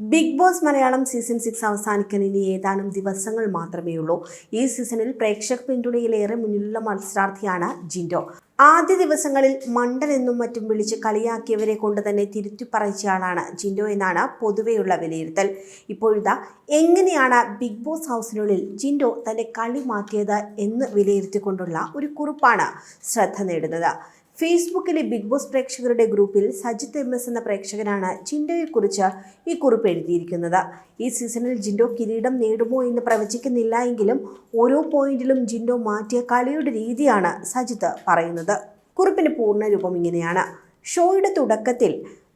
Big Boss Malayalam season six അവസാനിക്കാൻ ഇനി ഏതാനും ദിവസങ്ങൾ മാത്രമേ ഉള്ളൂ. ഈ സീസണിൽ പ്രേക്ഷക പിന്തുണയിലേറെ മുന്നിലുള്ള മത്സരാർത്ഥിയാണ് ജിൻഡോ. ആദ്യ ദിവസങ്ങളിൽ മണ്ടൻ എന്നും മറ്റും വിളിച്ച് കളിയാക്കിയവരെ കൊണ്ട് തന്നെ തിരുത്തി പറയിച്ചയാളാണ് ജിൻഡോ എന്നാണ് പൊതുവെയുള്ള വിലയിരുത്തൽ. ഇപ്പോഴിതാ എങ്ങനെയാണ് ബിഗ് ബോസ് ഹൗസിനുള്ളിൽ ജിൻഡോ തന്റെ കളി മാറ്റിയത് എന്ന് വിലയിരുത്തിക്കൊണ്ടുള്ള ഒരു കുറിപ്പാണ് ശ്രദ്ധ നേടുന്നത്. ഫേസ്ബുക്കിലെ ബിഗ് ബോസ് പ്രേക്ഷകരുടെ ഗ്രൂപ്പിൽ സജിത്ത് എം എസ് എന്ന പ്രേക്ഷകനാണ് ജിൻഡോയെക്കുറിച്ച് ഈ കുറിപ്പ് എഴുതിയിരിക്കുന്നത്. ഈ സീസണിൽ ജിൻഡോ കിരീടം നേടുമോ എന്ന് പ്രവചിക്കുന്നില്ല എങ്കിലും ഓരോ പോയിന്റിലും ജിൻഡോ മാറ്റിയ കളിയുടെ രീതിയാണ് സജിത്ത് പറയുന്നത്. കുറിപ്പിന്റെ പൂർണരൂപം ഇങ്ങനെയാണ്. ഷോയുടെ തുടക്കത്തിൽ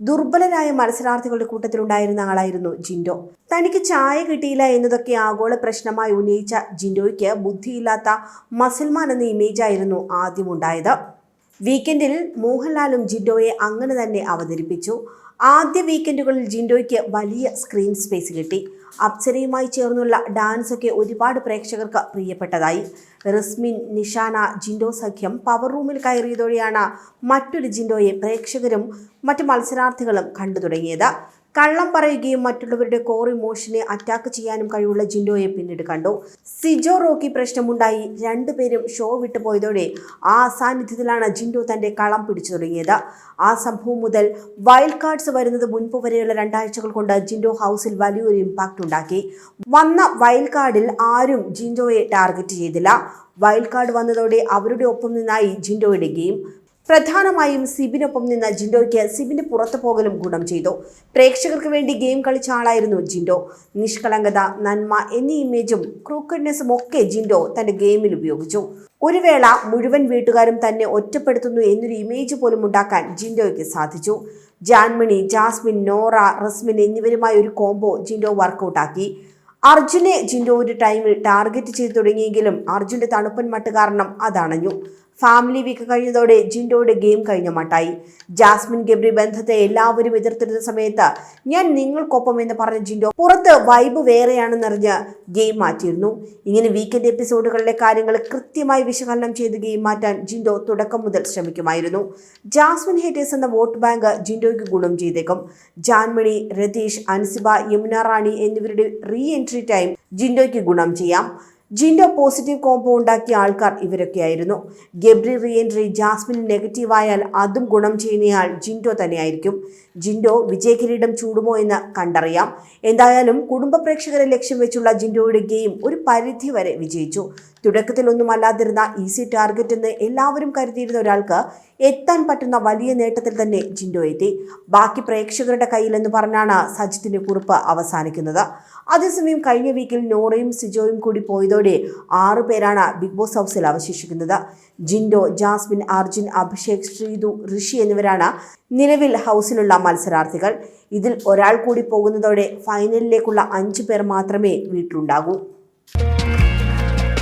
ദുർബലരായ മത്സരാർത്ഥികളുടെ കൂട്ടത്തിലുണ്ടായിരുന്ന ആളായിരുന്നു ജിൻഡോ. തനിക്ക് ചായ കിട്ടിയില്ല എന്നതൊക്കെ ആഗോള പ്രശ്നമായി ഉന്നയിച്ച ജിൻഡോയ്ക്ക് ബുദ്ധിയില്ലാത്ത മസൽമാൻ എന്ന ഇമേജായിരുന്നു ആദ്യം ഉണ്ടായത്. വീക്കെൻഡിൽ മോഹൻലാലും ജിൻഡോയെ അങ്ങനെ തന്നെ അവതരിപ്പിച്ചു. ആദ്യ വീക്കെൻഡുകളിൽ ജിൻഡോയ്ക്ക് വലിയ സ്ക്രീൻ സ്പേസ് കിട്ടി അപ്സരയുമായി ചേർന്നുള്ള ഡാൻസൊക്കെ ഒരുപാട് പ്രേക്ഷകർക്ക് പ്രിയപ്പെട്ടതായി. റിസ്മിൻ നിഷാന ജിൻഡോ സഖ്യം പവർ റൂമിൽ കയറിയതോടെയാണ് മറ്റൊരു ജിൻഡോയെ പ്രേക്ഷകരും മറ്റു മത്സരാർത്ഥികളും കണ്ടു തുടങ്ങിയത്. കള്ളം പറയുകയും മറ്റുള്ളവരുടെ കോർ ഇമോഷനെ അറ്റാക്ക് ചെയ്യാനും കഴിവുള്ള ജിൻഡോയെ പിന്നീട് കണ്ടു. സിജോ റോക്കി പ്രശ്നമുണ്ടായി. രണ്ടുപേരും ഷോ വിട്ടുപോയതോടെ ആ സാന്നിധ്യത്തിലാണ് ജിൻഡോ തന്റെ കളം പിടിച്ചു തുടങ്ങിയത്. ആ സംഭവം മുതൽ വൈൽഡ് കാർഡ്സ് വരുന്നത് മുൻപ് വരെയുള്ള രണ്ടാഴ്ചകൾ കൊണ്ട് ജിൻഡോ ഹൗസിൽ വലിയൊരു ഇമ്പാക്റ്റ് ഉണ്ടാക്കി. വന്ന വൈൽഡ് കാർഡിൽ ആരും ജിൻഡോയെ ടാർഗറ്റ് ചെയ്തില്ല. വൈൽഡ് കാർഡ് വന്നതോടെ അവരുടെ ഒപ്പം നിന്നായി ജിൻഡോയുടെ ഗെയിം പ്രധാനമായും സിബിനൊപ്പം നിന്ന ജിൻഡോയ്ക്ക് സിബിന് പുറത്തു പോകലും ഗുണം ചെയ്തു. പ്രേക്ഷകർക്ക് വേണ്ടി ഗെയിം കളിച്ച ആളായിരുന്നു ജിൻഡോ. നിഷ്കളങ്കത നന്മ എന്നീ ഇമേജും ക്രൂക്കഡ്നെസ്സും ഒക്കെ ജിൻഡോ തന്റെ ഗെയിമിൽ ഉപയോഗിച്ചു. ഒരു വേള മുഴുവൻ വീട്ടുകാരും തന്നെ ഒറ്റപ്പെടുത്തുന്നു എന്നൊരു ഇമേജ് പോലും ഉണ്ടാക്കാൻ ജിൻഡോയ്ക്ക് സാധിച്ചു. ജാൻമണി ജാസ്മിൻ നോറ റസ്മിൻ എന്നിവരുമായി ഒരു കോംബോ ജിൻഡോ വർക്കൗട്ടാക്കി. അർജുനെ ജിൻഡോ ഒരു ടൈമിൽ ടാർഗറ്റ് ചെയ്തു തുടങ്ങിയെങ്കിലും അർജുന്റെ തണുപ്പൻ മട്ട് കാരണം അതണഞ്ഞു. ഫാമിലി വീക്ക് കഴിഞ്ഞതോടെ ജിൻഡോയുടെ ഗെയിം കഴിഞ്ഞ മട്ടായി. ജാസ്മിൻ ഗബ്രി ബന്ധത്തെ എല്ലാവരും എതിർത്തിരുന്ന സമയത്ത് ഞാൻ നിങ്ങൾക്കൊപ്പം എന്ന് പറഞ്ഞ ജിൻഡോ പുറത്ത് വൈബ് വേറെയാണെന്നറിഞ്ഞ് ഗെയിം മാറ്റിയിരുന്നു. ഇങ്ങനെ വീക്കെൻഡ് എപ്പിസോഡുകളിലെ കാര്യങ്ങൾ കൃത്യമായി വിശകലനം ചെയ്ത് ഗെയിം മാറ്റാൻ ജിൻഡോ തുടക്കം മുതൽ ശ്രമിക്കുമായിരുന്നു. ജാസ്മിൻ ഹേറ്റേഴ്സ് എന്ന വോട്ട് ബാങ്ക് ജിൻഡോയ്ക്ക് ഗുണം ചെയ്തേക്കും. ജാൻമണി രതീഷ് അൻസിബ യമുന റാണി എന്നിവരുടെ റീ എൻട്രി ടൈം ജിൻഡോയ്ക്ക് ഗുണം ചെയ്യാം. ജിൻഡോ പോസിറ്റീവ് കോംബോ ഉണ്ടാക്കിയ ആൾക്കാർ ഇവരൊക്കെയായിരുന്നു. ഗബ്രി റിയൻട്രി ജാസ്മിൻ നെഗറ്റീവ് ആയാൽ അതും ഗുണം ചെയ്യുന്നയാൾ ജിൻഡോ തന്നെയായിരിക്കും. ജിൻഡോ വിജയകിരീടം ചൂടുമോ എന്ന് കണ്ടറിയാം. എന്തായാലും കുടുംബ പ്രേക്ഷകരെ ലക്ഷ്യം വെച്ചുള്ള ജിൻഡോയുടെ ഗെയിം ഒരു പരിധി വരെ വിജയിച്ചു. തുടക്കത്തിലൊന്നും അല്ലാതിരുന്ന ഈസി ടാർഗറ്റ് എന്ന് എല്ലാവരും കരുതിയിരുന്ന ഒരാൾക്ക് എത്താൻ പറ്റുന്ന വലിയ നേട്ടത്തിൽ തന്നെ ജിൻഡോ എത്തി. ബാക്കി പ്രേക്ഷകരുടെ കയ്യിൽ എന്ന് പറഞ്ഞാണ് സജിത്തിന്റെ കുറിപ്പ് അവസാനിക്കുന്നത്. അതേസമയം കഴിഞ്ഞ വീക്കിൽ നോറയും സിജോയും കൂടി പോയതോടെ ആറു പേരാണ് ബിഗ് ബോസ് ഹൗസിൽ അവശേഷിക്കുന്നത്. ജിൻഡോ ജാസ്മിൻ അർജുൻ അഭിഷേക് ശ്രീതു ഋഷി എന്നിവരാണ് നിലവിൽ ഹൗസിലുള്ള മത്സരാർത്ഥികൾ. ഇതിൽ ഒരാൾ കൂടി പോകുന്നതോടെ ഫൈനലിലേക്കുള്ള അഞ്ചു പേർ മാത്രമേ വീട്ടിലുണ്ടാകൂ.